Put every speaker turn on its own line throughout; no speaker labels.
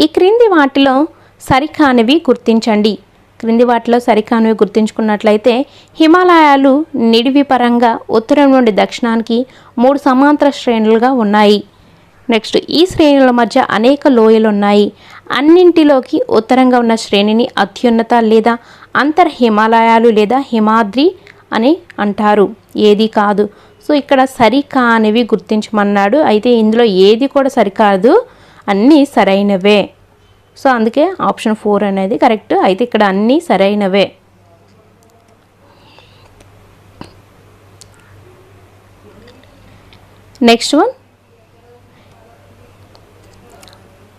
ఈ క్రింది వాటిలో సరికానివి గుర్తించండి. క్రింది వాటిలో సరికానివి గుర్తించుకున్నట్లయితే హిమాలయాలు నిడివి పరంగా ఉత్తరం నుండి దక్షిణానికి మూడు సమాంతర శ్రేణులుగా ఉన్నాయి. నెక్స్ట్ ఈ శ్రేణుల మధ్య అనేక లోయలు ఉన్నాయి అన్నింటిలోకి ఉత్తరంగా ఉన్న శ్రేణిని అత్యున్నత లేదా అంతర్ హిమాలయాలు లేదా హిమాద్రి అని అంటారు. ఏది కాదు. సో ఇక్కడ సరికానివి గుర్తించమన్నాడు. అయితే ఇందులో ఏది కూడా సరికాదు. అన్నీ సరైనవే. సో అందుకే ఆప్షన్ ఫోర్ అనేది కరెక్ట్. అయితే ఇక్కడ అన్నీ సరైనవే. Next one.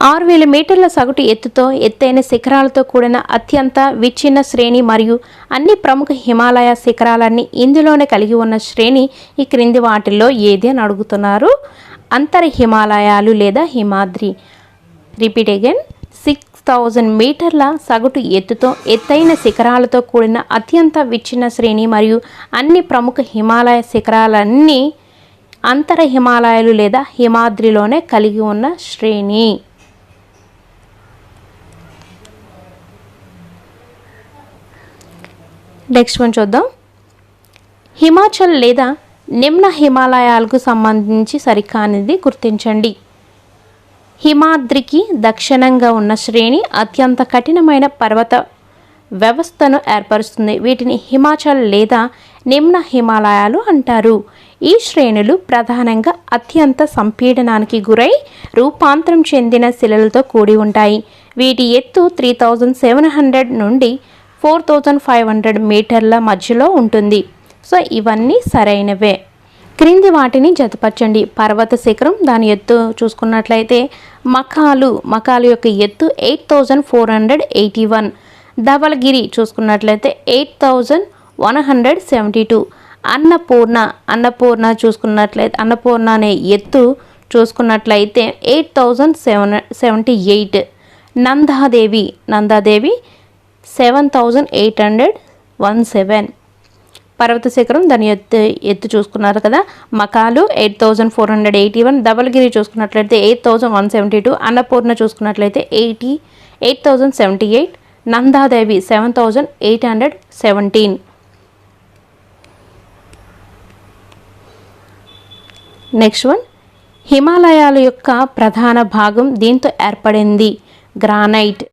ఆరు వేల మీటర్ల సగటు ఎత్తుతో ఎత్తైన శిఖరాలతో కూడిన అత్యంత విచ్ఛిన్న శ్రేణి మరియు అన్ని ప్రముఖ హిమాలయ శిఖరాలన్నీ ఇందులోనే కలిగి ఉన్న శ్రేణి ఈ క్రింది వాటిల్లో ఏది అని అడుగుతున్నారు? అంతర హిమాలయాలు లేదా Himadri. Repeat again six thousand మీటర్ల సగటు ఎత్తుతో ఎత్తైన శిఖరాలతో కూడిన అత్యంత విచ్ఛిన్న శ్రేణి మరియు అన్ని ప్రముఖ హిమాలయ శిఖరాలన్నీ అంతర హిమాలయాలు లేదా హిమాద్రిలోనే కలిగి ఉన్న శ్రేణి. నెక్స్ట్ వన్ చూద్దాం. హిమాచల్ లేదా నిమ్న హిమాలయాలకు సంబంధించి సరికానిది గుర్తించండి. హిమాద్రికి దక్షిణంగా ఉన్న శ్రేణి అత్యంత కఠినమైన పర్వత వ్యవస్థను ఏర్పరుస్తుంది. వీటిని హిమాచల్ లేదా నిమ్న హిమాలయాలు అంటారు. ఈ శ్రేణులు ప్రధానంగా అత్యంత సంపీడనానికి గురై రూపాంతరం చెందిన శిలలతో కూడి ఉంటాయి. వీటి ఎత్తు త్రీ థౌజండ్ సెవెన్ హండ్రెడ్ నుండి ఫోర్ థౌజండ్ ఫైవ్ హండ్రెడ్ మీటర్ల మధ్యలో ఉంటుంది. సో ఇవన్నీ సరైనవే. క్రింది వాటిని జతపరచండి. పర్వత శిఖరం దాని ఎత్తు చూసుకున్నట్లయితే మఖాలు మఖాలు యొక్క ఎత్తు eight thousand four hundred eighty one Dhaulagiri చూసుకున్నట్లయితే eight thousand one hundred seventy two Annapurna Annapurna చూసుకున్నట్లయితే అన్నపూర్ణ అనే ఎత్తు చూసుకున్నట్లయితే eight thousand seven seventy eight Nanda Devi Nanda Devi seven thousand eight hundred one seven పర్వత శిఖరం దాని ఎత్తు ఎత్తు చూసుకున్నారు కదా. Makalu eight thousand four hundred eighty one Dhaulagiri చూసుకున్నట్లయితే eight thousand one seventy two Annapurna చూసుకున్నట్లయితే eighty eight thousand seventy eight Nanda Devi seven thousand eight hundred seventeen. Next one. హిమాలయాల యొక్క ప్రధాన భాగం దీంతో ఏర్పడింది గ్రానైట్.